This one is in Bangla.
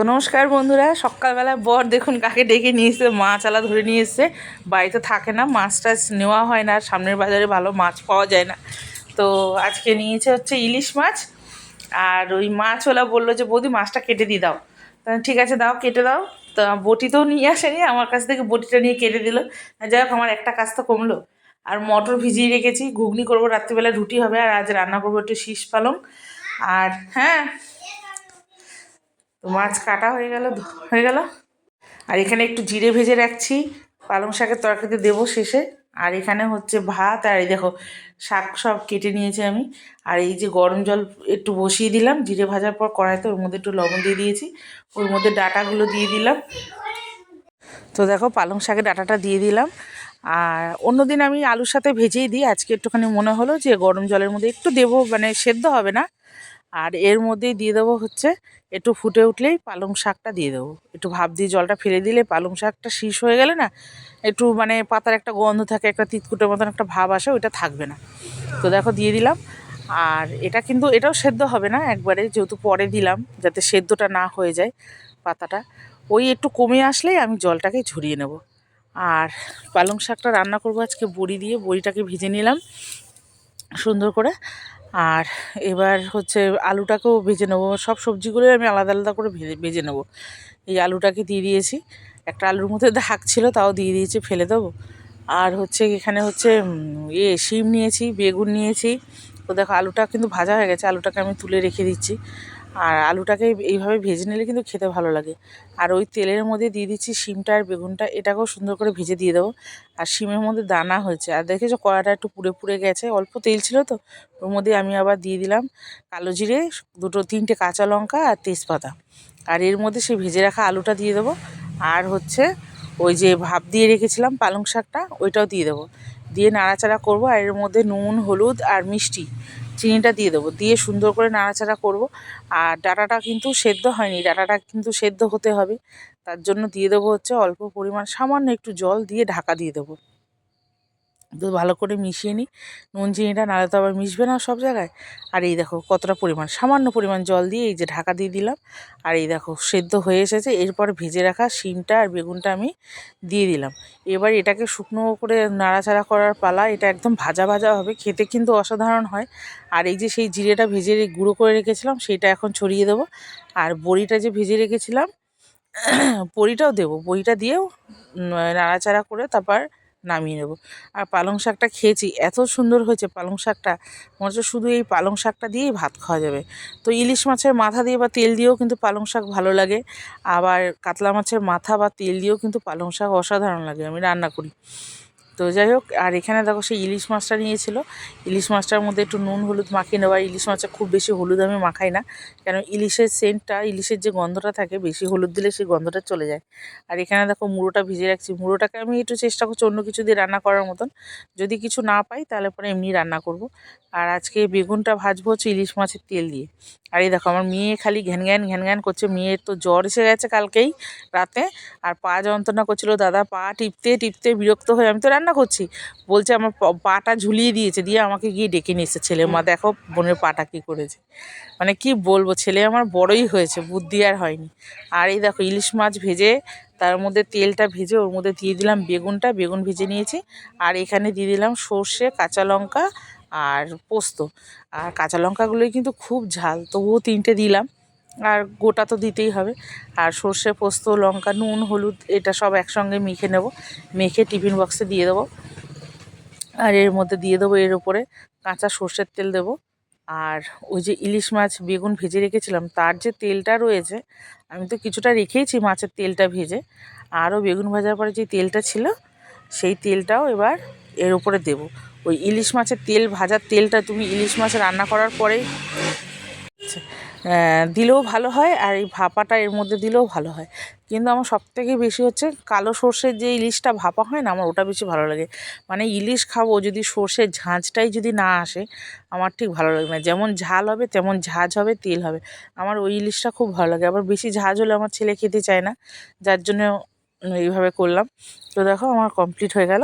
তো নমস্কার বন্ধুরা, সকালবেলা বর দেখুন কাকে ডেকে নিয়ে মাছ আলা ধরে নিয়ে এসছে বাড়িতে থাকে না, মাছ টাছ নেওয়া হয় না, সামনের বাজারে ভালো মাছ পাওয়া যায় না। তো আজকে নিয়েছে হচ্ছে ইলিশ মাছ, আর ওই মাছওয়ালা বলল যে, বৌদি, মাছটা কেটে দিয়ে দাও। ঠিক আছে, দাও, কেটে দাও। তা বটি তো নিয়ে আসেনি, আমার কাছ থেকে বটিটা নিয়ে কেটে দিল। যাই হোক, আমার একটা কাজ তো কমলো। আর মটর ভিজিয়ে রেখেছি, ঘুগনি করব, রাত্রিবেলা রুটি হবে, আর আজ রান্না করব একটু শীষ পালং। আর হ্যাঁ তো মাছ কাটা হয়ে গেল হয়ে গেল। আর এখানে একটু জিরে ভেজে রাখছি। পালং শাকের তরকারিতে দেবো শেষে। আর এখানে হচ্ছে ভাত আর এই দেখো, শাক সব কেটে নিয়েছি আমি। আর এই যে গরম জল একটু বসিয়ে দিলাম, জিরে ভাজার পর কড়াইতে ওর মধ্যে একটু লবণ দিয়ে দিয়েছি। ওর মধ্যে ডাটাগুলো দিয়ে দিলাম। তো দেখো, পালং শাকের ডাটাটা দিয়ে দিলাম। আর অন্যদিন আমি আলুর সাথে ভেজেই দিই। আজকে একটুখানি মনে হলো যে গরম জলের মধ্যে একটু দেবো মানে সেদ্ধ হবে না। আর এর মধ্যেই দিয়ে দেবো হচ্ছে একটু ফুটে উঠলেই পালং শাকটা দিয়ে দেবো। একটু ভাপ দিয়ে জলটা ফেলে দিলে পালং শাকটা শীষ হয়ে গেলে না একটু মানে পাতার একটা গন্ধ থাকে, একটা তিতকুটের মতন একটা ভাব আসে, ওইটা থাকবে না। তো দেখো দিয়ে দিলাম। আর এটা কিন্তু এটাও সেদ্ধ হবে না, একবারে যেহেতু পরে দিলাম যাতে সেদ্ধটা না হয়ে যায় পাতাটা। ওই একটু কমে আসলেই আমি জলটাকে ঝরিয়ে নেব। আর পালং শাকটা রান্না করব আজকে বড়ি দিয়ে, বড়িটাকে ভেজে নিলাম সুন্দর করে। আর এবার হচ্ছে আলুটাকেও ভেজে নেব। সব সবজিগুলোই আমি আলাদা আলাদা করে ভেজে ভেজে নেব। এই আলুটাকে দিয়ে দিয়েছি। একটা আলুর মধ্যে দাগ ছিল, তাও দিয়ে দিয়েছি, ফেলে দেবো। আর হচ্ছে এখানে হচ্ছে এ শিম নিয়েছি, বেগুন নিয়েছি। তো দেখো আলুটা কিন্তু ভাজা হয়ে গেছে, আলুটাকে আমি তুলে রেখে দিচ্ছি। আর আলুটাকে এইভাবে ভেজে নিলে কিন্তু খেতে ভালো লাগে। আর ওই তেলের মধ্যে দিয়ে দিচ্ছি শিমটা আর বেগুনটা, এটাকেও সুন্দর করে ভেজে দিয়ে দেবো। আর শিমের মধ্যে দানা হয়েছে। আর দেখেছ কড়াটা একটু পুড়ে পুড়ে গেছে, অল্প তেল ছিল তো, ওর মধ্যে আমি আবার দিয়ে দিলাম কালো জিরে, দুটো তিনটে কাঁচা লঙ্কা আর তেজপাতা। আর এর মধ্যে সেই ভেজে রাখা আলুটা দিয়ে দেবো। আর হচ্ছে ওই যে ভাপ দিয়ে রেখেছিলাম পালং শাকটা, ওইটাও দিয়ে দেবো। দিয়ে নাড়াচাড়া করব। আর এর মধ্যে নুন, হলুদ আর মিষ্টি চিনিটা দিয়ে দেবো। দিয়ে সুন্দর করে নাড়াচাড়া করব। আর ডাটাটা কিন্তু সেদ্ধ হয়নি, ডাটাটা কিন্তু সেদ্ধ হতে হবে। তার জন্য দিয়ে দেবো হচ্ছে অল্প পরিমাণ সামান্য একটু জল দিয়ে ঢাকা দিয়ে দেবো। তো ভালো করে মিশিয়ে নিই। নুন, চিনিটা নাহলে তো আবার মিশবে না সব জায়গায়। আর এই দেখো কতটা পরিমাণ, সামান্য পরিমাণ জল দিয়ে এই যে ঢাকা দিয়ে দিলাম। আর এই দেখো সেদ্ধ হয়ে এসেছে। এরপর ভেজে রাখা শিমটা আর বেগুনটা আমি দিয়ে দিলাম। এবার এটাকে শুকনো করে নাড়াচাড়া করার পালা, এটা একদম ভাজা ভাজা হবে। খেতে কিন্তু অসাধারণ হয়। আর এই যে সেই জিরেটা ভেজে গুঁড়ো করে রেখেছিলাম, সেটা এখন ছড়িয়ে দেবো। আর বড়িটা যে ভেজে রেখেছিলাম, বড়িটাও দেবো। বড়িটা দিয়েও নাড়াচাড়া করে তারপর নামিয়ে নেব। আর পালং শাকটা খেয়েছি, এত সুন্দর হয়েছে পালং শাকটা। মনে হচ্ছে শুধু এই পালং শাকটা দিয়েই ভাত খাওয়া যাবে। তো ইলিশ মাছের মাথা দিয়ে বা তেল দিয়েও কিন্তু পালং শাক ভালো লাগে। আবার কাতলা মাছের মাথা বা তেল দিয়েও কিন্তু পালং শাক অসাধারণ লাগে, আমি রান্না করি। তো যাই হোক, আর এখানে দেখো সেই ইলিশ মাছটা নিয়েছিল। ইলিশ মাছটার মধ্যে একটু নুন হলুদ মাখিয়ে নেওয়া। ইলিশ মাছটা খুব বেশি হলুদ আমি মাখাই না, কেন ইলিশের সেন্টটা ইলিশের যে গন্ধটা থাকে, বেশি হলুদ দিলে সেই গন্ধটা চলে যায়। আর এখানে দেখো মুড়োটা ভিজে রাখছি। মুড়োটাকে আমি একটু চেষ্টা করছি অন্য কিছু দিয়ে রান্না করার মতন। যদি কিছু না পাই, তাহলে পরে এমনি রান্না করব। আর আজকে বেগুনটা ভাজবো হচ্ছে ইলিশ মাছের তেল দিয়ে। আর এই দেখো, আমার মেয়ে খালি ঘ্যান ঘ্যান ঘ্যান ঘ্যান করছে। মেয়ের তো জ্বর এসে গেছে কালকেই রাতে। আর পা যন্ত্রণা করছিল দাদা। পা টিপতে টিপতে বিরক্ত হয়ে আমি তো রান্না করছি। বলছে আমার পাটা ঝুলিয়ে দিয়েছে দিয়ে আমাকে গিয়ে ডেকে নিয়ে এসেছে ছেলে মা। দেখো বোনের পাটা কী করেছে। মানে কি বলব ছেলে আমার বড়ই হয়েছে বুদ্ধি আর হয়নি। আর এই দেখো ইলিশ মাছ ভেজে তার মধ্যে তেলটা ভেজে ওর মধ্যে দিয়ে দিলাম বেগুনটা বেগুন ভেজে নিয়েছি। আর এখানে দিয়ে দিলাম সর্ষে কাঁচা লঙ্কা আর পোস্ত। আর কাঁচা লঙ্কাগুলোই কিন্তু খুব ঝাল তবুও তিনটে দিলাম। আর গোটা তো দিতেই হবে। আর সর্ষে, পোস্ত, লঙ্কা, নুন, হলুদ এটা সব একসঙ্গে মেখে নেব। মেখে টিফিন বক্সে দিয়ে দেবো। আর এর মধ্যে দিয়ে দেবো এর উপরে কাঁচা সর্ষের তেল দেবো। আর ওই যে ইলিশ মাছ বেগুন ভেজে রেখেছিলাম, তার যে তেলটা রয়েছে, আমি তো কিছুটা রেখেইছি মাছের তেলটা ভেজে। আরও বেগুন ভাজার পরে যে তেলটা ছিল, সেই তেলটাও এবার এর উপরে দেব। ওই ইলিশ মাছের তেল, ভাজার তেলটা তুমি ইলিশ মাছ রান্না করার পরেই দিলেও ভালো হয় আর এই ভাপাটা এর মধ্যে দিলেও ভালো হয়। কিন্তু আমার সবথেকে বেশি হচ্ছে কালো সর্ষের যে ইলিশটা ভাপা হয় না, আমার ওটা বেশি ভালো লাগে। মানে ইলিশ খাব যদি সর্ষের ঝাঁঝটাই যদি না আসে, আমার ঠিক ভালো লাগে না। যেমন ঝাল হবে, তেমন ঝাঁঝ হবে, তেল হবে। আমার ওই ইলিশটা খুব ভালো লাগে। আবার বেশি ঝাঁঝ হলে আমার ছেলে খেতে চায় না, যার জন্য এইভাবে করলাম। তো দেখো আমার কমপ্লিট হয়ে গেল।